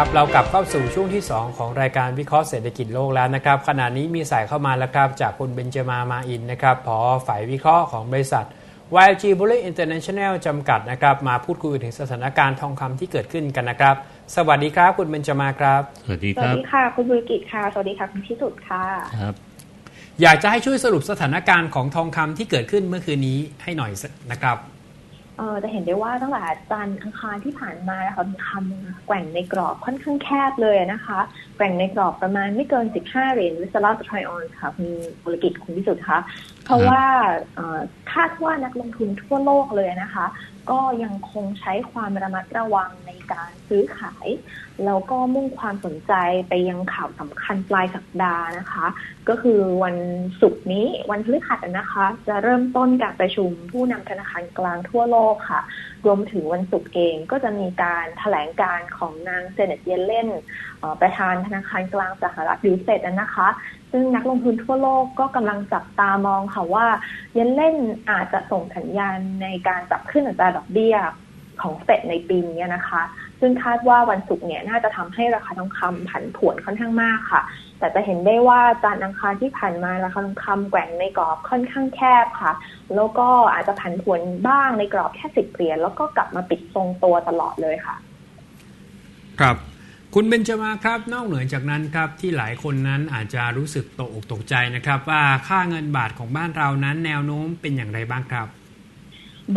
ครับเรากลับเข้าสู่ช่วงที่ 2 ของรายการวิเคราะห์เศรษฐกิจโลกแล้วนะครับขณะนี้มีสายเข้ามาแล้วครับจากคุณเบนจมามาอินนะครับผอฝ่ายวิเคราะห์ของบริษัท YG Bullion International จำกัดนะครับมาพูดคุยถึงสถานการณ์ทองคำที่เกิดขึ้นกันนะครับ สวัสดีครับคุณเบนจมาครับ สวัสดีสควัสรับดีค่ะ คุณบุรกิจค่ะ สวัสดีค่ะคุณพิสุทธิ์ค่ะครับ อยากจะให้ช่วยสรุปสถานการณ์ของทองคำที่เกิดขึ้นเมื่อคืนนี้ให้หน่อยนะครับ เออจะเห็นได้ว่าตั้งแต่จันทร์อังคารที่ผ่านมานะคะมีคำแกว่งในกรอบค่อนข้างแคบเลยนะคะ แกว่งในกรอบประมาณไม่เกิน 15 เหรียญวิสลาสไทรออนค่ะคุณบุรกิจคุณพิสุทธิ์คะเพราะว่าคาดว่านักลงทุนทั่วโลกเลยนะคะ ก็ยังคงใช้ความระมัดระวังใน การซื้อขาย แล้วก็มุ่งความสนใจไปยังข่าวสำคัญปลายสัปดาห์นะคะ ก็คือวันศุกร์นี้วันพฤหัสนะคะ จะเริ่มต้นการประชุมผู้นำธนาคารกลางทั่วโลกค่ะ รวมถึงวันศุกร์เองก็จะมีการถแถลงการของนางเซเนตเยเลนประธานธนาคารกลางสหรัฐดิวเซตนะคะ ซึ่งนักลงทุนทั่วโลกก็กำลังจับตามองค่ะว่าเยเลนอาจจะส่งสัญญาณในการปรับขึ้นอัตราดอกเบี้ย ของเฟดในปีนี้นะคะ ซึ่งคาดว่าวันศุกร์เนี่ยน่าจะทำให้ราคาทองคำผันผวนค่อนข้างมากค่ะ แต่จะเห็นได้ว่าจานอังคารที่ผ่านมาราคาทองคำแกว่งในกรอบค่อนข้างแคบค่ะ แล้วก็อาจจะผันผวนบ้างในกรอบแค่สิบเหรียญแล้วก็กลับมาปิดทรงตัวตลอดเลยค่ะ ครับคุณเบนจมาครับ นอกเหนือจากนั้นครับที่หลายคนนั้นอาจจะรู้สึกตกอกตกใจนะครับ ว่าค่าเงินบาทของบ้านเรานั้นแนวโน้มเป็นอย่างไรบ้างครับ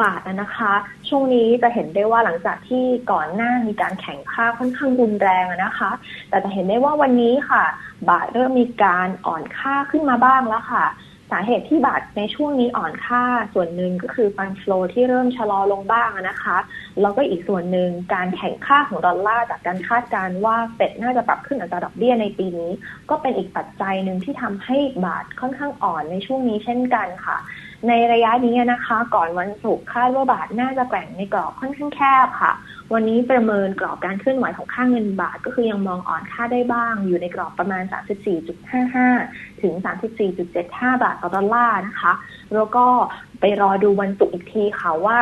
บาทนะคะ ช่วงนี้จะเห็นได้ว่าหลังจากที่ก่อนหน้ามีการแข่งค่าค่อนข้างรุนแรงนะคะ แต่จะเห็นได้ว่าวันนี้ค่ะ บาทเริ่มมีการอ่อนค่าขึ้นมาบ้างแล้วค่ะ สาเหตุที่บาทในช่วงนี้อ่อนค่าส่วนหนึ่งก็คือฟันฟลอที่เริ่มชะลอลงบ้างนะคะแล้วก็อีกส่วนหนึ่งการแข่งค่าของดอลลาร์จากการคาดการณ์ว่าเฟดน่าจะปรับขึ้นอัตราดอกเบี้ยในปีนี้ ก็เป็นอีกปัจจัยหนึ่งที่ทำให้บาทค่อนข้างอ่อนในช่วงนี้เช่นกันค่ะ ในระยะนี้นะคะ ก่อนวันศุกร์คาดว่าบาทน่าจะแกว่งในกรอบค่อนข้างแคบค่ะ วันนี้ประเมินกรอบการเคลื่อนไหวของค่าเงินบาท ก็คือยังมองอ่อนค่าได้บ้าง อยู่ในกรอบประมาณ 34.55 ถึง 34.75 บาทต่อดอลลาร์นะคะ แล้วก็ ไปรอดูวันศุกร์อีกทีค่ะว่า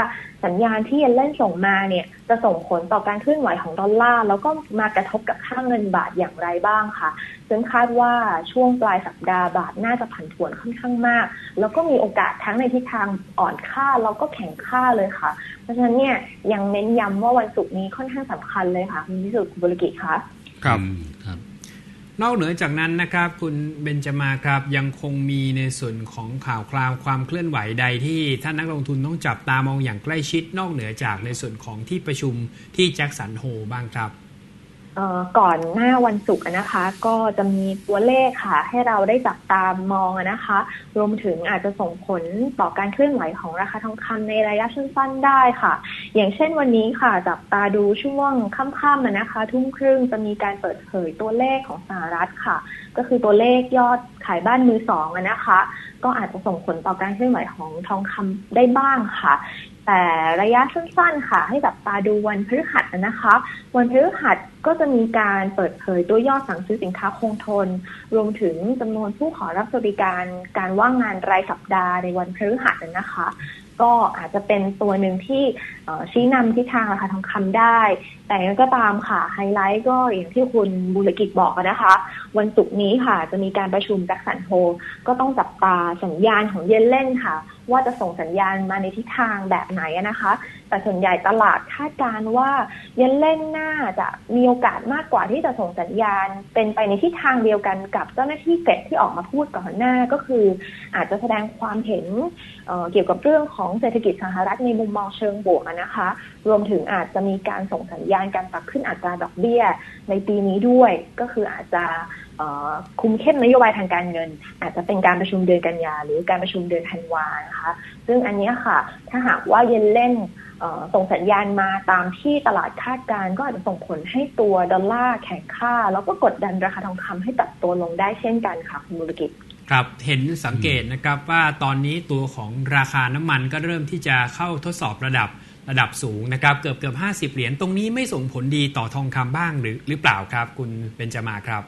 สัญญาณที่เยนเล่นส่งมาเนี่ย จะส่งผลต่อการเคลื่อนไหวของดอลลาร์แล้วก็มากระทบกับค่าเงินบาทอย่างไรบ้างค่ะ ซึ่งคาดว่าช่วงปลายสัปดาห์บาทน่าจะผันผวนค่อนข้างมาก แล้วก็มีโอกาสทั้งในทิศทางอ่อนค่าแล้วก็แข็งค่าเลยค่ะ เพราะฉะนั้นเนี่ยยังเน้นย้ำว่าวันศุกร์นี้ค่อนข้างสำคัญเลยค่ะคุณพิสุทธิ์คุณบริกิตคะครับอืมครับ นอกเหนือจากนั้นนะครับคุณเบนจมาครับยังคงมีในส่วนของข่าวคราวความเคลื่อนไหวใดที่ท่านนักลงทุนต้องจับตามองอย่างใกล้ชิด นอกเหนือจากในส่วนของที่ประชุมที่แจ็คสันโฮบ้างครับ ก่อนหน้าวันศุกร์นะคะ ก็จะมีตัวเลขค่ะ ให้เราได้จับตามมองนะคะ รวมถึงอาจจะส่งผลต่อการเคลื่อนไหวของราคาทองคำในระยะสั้นๆได้ค่ะ อย่างเช่นวันนี้ค่ะ จับตาดูช่วงค่ำๆนะคะ ทุ่มครึ่งจะมีการเปิดเผยตัวเลขของสหรัฐค่ะ ก็คือตัวเลขยอดขายบ้านมือสองนะคะ ก็อาจจะส่งผลต่อการเคลื่อนไหวของทองคำได้บ้างค่ะแต่ระยะสั้นๆ ค่ะ ให้จับตาดูวันพฤหัสนะคะ วันพฤหัสก็จะมีการเปิดเผยตัวยอดสั่งซื้อสินค้าคงทน รวมถึงจำนวนผู้ขอรับสวัสดิการการว่างงานรายสัปดาห์ในวันพฤหัสนะคะ ก็อาจจะเป็นตัวหนึ่งที่ชี้นำทิศทางราคาทองคำได้ แต่ก็ตามค่ะไฮไลท์ก็อย่างที่คุณบุรกิจบอกนะคะ วันศุกร์นี้ค่ะจะมีการประชุมจ็คสันโฮก็ต้องจับตาสัญญาณของเยนเล่นค่ะ ว่าจะส่งสัญญาณมาในทิศทางแบบไหนนะคะ แต่ส่วนใหญ่ตลาดคาดการว่าเยนเล่นน่าจะมีโอกาสมากกว่าที่จะส่งสัญญาณ เป็นไปในทิศทางเดียวกันกับเจ้าหน้าที่เฟดที่ออกมาพูดก่อนหน้าก็คือ อาจจะแสดงความเห็นเเกี่ยวกับเรื่องของของเศรษฐกิจสหรัฐในมุมมองเชิงบวกนะคะ รวมถึงอาจจะมีการส่งสัญญาณการปรับขึ้นอัตราดอกเบี้ยในปีนี้ด้วย ก็คืออาจจะคุมเข้มนโยบายทางการเงิน อาจจะเป็นการประชุมเดือนกันยาหรือการประชุมเดือนธันวานะคะ ซึ่งอันนี้ค่ะ ถ้าหากว่าเยนเล่นส่งสัญญาณมาตามที่ตลาดคาดการก็อาจจะส่งผลให้ตัวดอลลาร์แข็งค่า แล้วก็กดดันราคาทองคำให้ปรับตัวลงได้เช่นกันค่ะคุณบุรกิจ ครับเห็นสังเกตนะครับว่าตอนนี้ตัวของราคาน้ำมันก็เริ่มที่จะเข้าทดสอบระดับระดับสูงนะครับเกือบเกือบห้าสิบเหรียญตรงนี้ไม่ส่งผลดีต่อทองคำบ้างหรือหรือเปล่าครับ คุณเบนจมาครับ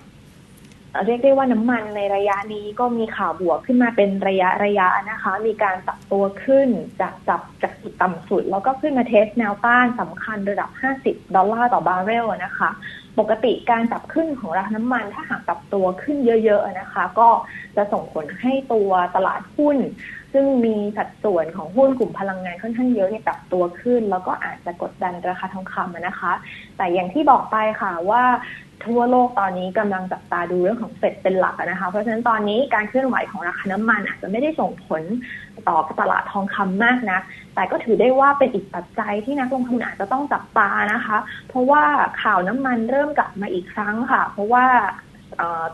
เรียกได้ว่าน้ำมันในระยะนี้ก็มีข่าวบวกขึ้นมาเป็นระยะระยะนะคะ มีการปรับตัวขึ้นจากจับจากจุดต่ำสุด แล้วก็ขึ้นมาเทสแนวต้านสำคัญระดับ 50 ดอลลาร์ต่อบาร์เรลนะคะ ปกติการปรับขึ้นของราคาน้ำมันถ้าหากปรับตัวขึ้นเยอะ ๆนะคะ ก็จะส่งผลให้ตัวตลาดหุ้น ซึ่งมีสัดส่วนของหุ้นกลุ่มพลังงานค่อนข้างเยอะเนี่ยปรับตัวขึ้น แล้วก็อาจจะกดดันราคาทองคำนะคะ แต่อย่างที่บอกไปค่ะว่าทั่วโลกตอนนี้กำลังจับตาดูเรื่องของเฟดเป็นหลักนะคะ เพราะฉะนั้นตอนนี้การเคลื่อนไหวของราคาน้ำมันอาจจะไม่ได้ส่งผลต่อตลาดทองคำมากนะแต่ก็ถือได้ว่าเป็นอีกปัจจัยที่นักลงทุนอาจจะต้องจับตานะคะ เพราะว่าข่าวน้ำมันเริ่มกลับมาอีกครั้งค่ะ เพราะว่า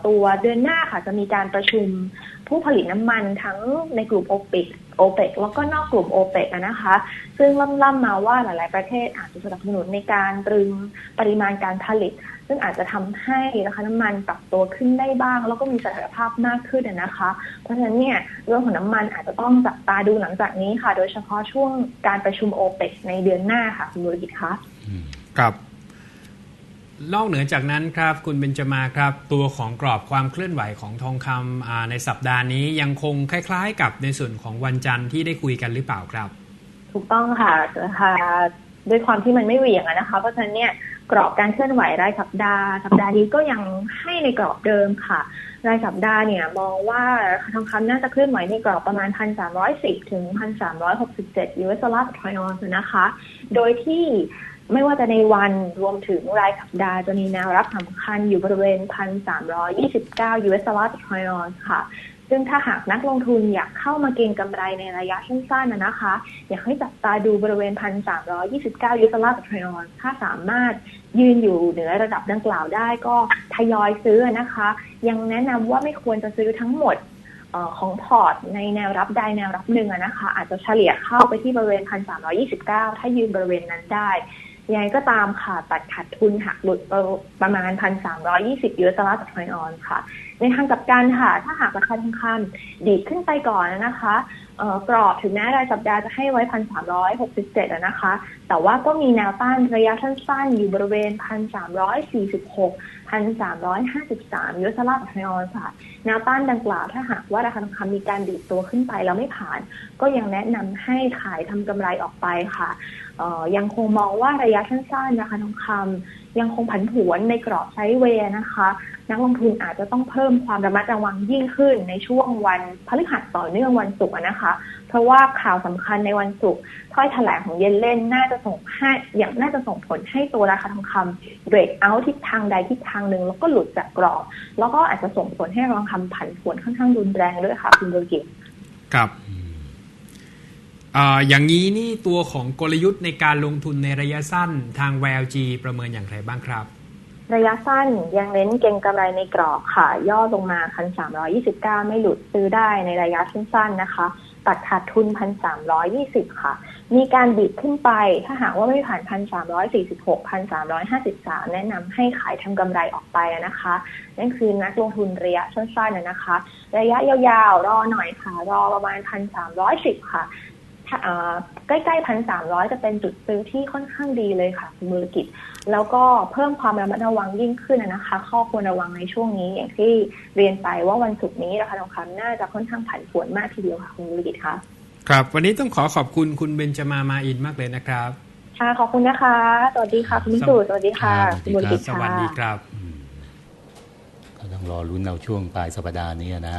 ตัวเดือนหน้าค่ะจะมีการประชุมผู้ผลิตน้ำมันทั้งในกลุ่มโอเปกโอเปกแล้วก็นอกกลุ่มโอเปกนะคะ ซึ่งล่ำๆมาว่าหลาย ๆ ประเทศอาจจะสนับสนุนในการตรึงปริมาณการผลิต ซึ่งอาจจะทำให้ราคาน้ำมันปรับตัวขึ้นได้บ้าง แล้วก็มีเสถียรภาพมากขึ้นนะคะ เพราะฉะนั้นเนี่ยเรื่องของน้ำมันอาจจะต้องจับตาดูหลังจากนี้ค่ะ โดยเฉพาะช่วงการประชุมโอเปกในเดือนหน้าค่ะคุณบุรกิจคะครับ นอกเหนือจากนั้นครับ คุณเบนจมาครับ ตัวของกรอบความเคลื่อนไหวของทองคำในสัปดาห์นี้ยังคงคล้าย ๆ กับในส่วนของวันจันทร์ที่ได้คุยกันหรือเปล่าครับ ถูกต้องค่ะราคาด้วยความที่มันไม่เหวี่ยงนะคะ เพราะฉะนั้นเนี่ยกรอบการเคลื่อนไหวรายสัปดาห์ สัปดาห์นี้ก็ยังให้ในกรอบเดิมค่ะ รายสัปดาห์เนี่ยมองว่าทองคำน่าจะเคลื่อนไหวในกรอบประมาณ 1,310 ถึง 1,367 US ดอลลาร์ต่อทรอยออนนะคะ โดยที่ ไม่ว่าจะในวันรวมถึงรายสัปดาห์จะมีแนวรับสำคัญอยู่บริเวณ 1,329 US ดอลลาร์ต่อทรอยออนซ์ค่ะ ซึ่งถ้าหากนักลงทุนอยากเข้ามาเก็งกำไรในระยะสั้นๆนะนะคะ อยากให้จับตาดูบริเวณ 1,329ยูสดอลลาร์ต่อทรอยออนซ์ถ้าสามารถยืนอยู่เหนือระดับดังกล่าวได้ก็ทยอยซื้อนะคะ ยังแนะนำว่าไม่ควรจะซื้อทั้งหมดของพอร์ตในแนวรับใดแนวรับหนึ่งนะคะ อาจจะเฉลี่ยเข้าไปที่บริเวณ 1,329 ถ้ายืนบริเวณนั้นได้ ยังไงก็ตามค่ะ ตัดขาดทุนหักหลุดประมาณ 1,320ยูสดอลลาร์ต่อทอยออนค่ะ ในทางกลับกันค่ะ ถ้าหากราคาทองคำดีดขึ้นไปก่อนนะคะเออกรอบถึงแม้รายสัปดาห์จะให้ไว้ 1,367อะนะคะ แต่ว่าก็มีแนวต้านระยะสั้นๆ อยู่บริเวณ 1,346 1,353ยูสดอลลาร์ต่อทรอยออนซ์ค่ะแนวต้านดังกล่าวถ้าหากว่าราคาทองคำมีการดีดตัวขึ้นไปแล้วไม่ผ่าน ก็ยังแนะนำให้ขายทำกำไรออกไปค่ะยังคงมองว่าระยะสั้นๆนะคะทองคำยังคงผันผวนในกรอบไซด์เวย์นะคะ นักลงทุนอาจจะต้องเพิ่มความระมัดระวังยิ่งขึ้นในช่วงวันพฤหัสต่อเนื่องวันศุกร์นะคะเพราะว่าข่าวสำคัญในวันศุกร์ถ้อยแถลงของเยนเล่นน่าจะส่งให้อย่างน่าจะส่งผลให้ตัวราคาทองคำเบรกเอาทิศทางใดทิศทางหนึ่งแล้วก็หลุดจากกรอบแล้วก็อาจจะส่งผลให้ทองคำผันผวนค่อนข้างรุนแรงด้วยค่ะ คุณบุรกิจครับอ่าอย่างนี้นี่ตัวของกลยุทธ์ในการลงทุนในระยะสั้นทาง VLG ประเมินอย่างไรบ้างครับ ระยะสั้นยังเน้นเก็งกำไรในกรอบค่ะ ย่อลงมา 1,329 ไม่หลุดซื้อได้ในระยะสั้นๆนะคะ ตัดขาดทุน 1,320 ค่ะ มีการบิดขึ้นไปถ้าหากว่าไม่ผ่าน 1,346 1,353 แนะนำให้ขายทำกำไรออกไปนะคะ นั่นคือนักลงทุนระยะสั้นๆนะคะ ระยะยาวๆ รอหน่อยค่ะ รอประมาณ 1,310 ค่ะถ้าเอ่อ ใกล้ๆพันสามร้อยจะเป็นจุดซื้อที่ค่อนข้างดีเลยค่ะคุณมูลกิจ แล้วก็เพิ่มความระมัดระวังยิ่งขึ้นนะคะ ข้อควรระวังในช่วงนี้อย่างที่เรียนไปว่าวันศุกร์นี้ราคาทองคำน่าจะค่อนข้างผันผวนมากทีเดียวค่ะคุณมูลกิจคะครับ วันนี้ต้องขอขอบคุณคุณเบนจมามาอินมากเลยนะครับค่ะขอบคุณนะคะ สวัสดีค่ะคุณมิสุสวัสดีค่ะครับคุณมูลกิจสค่ะวัสดีครับก็ต้องรอลุ้นเอาช่วงปลายสัปดาห์นี้นะ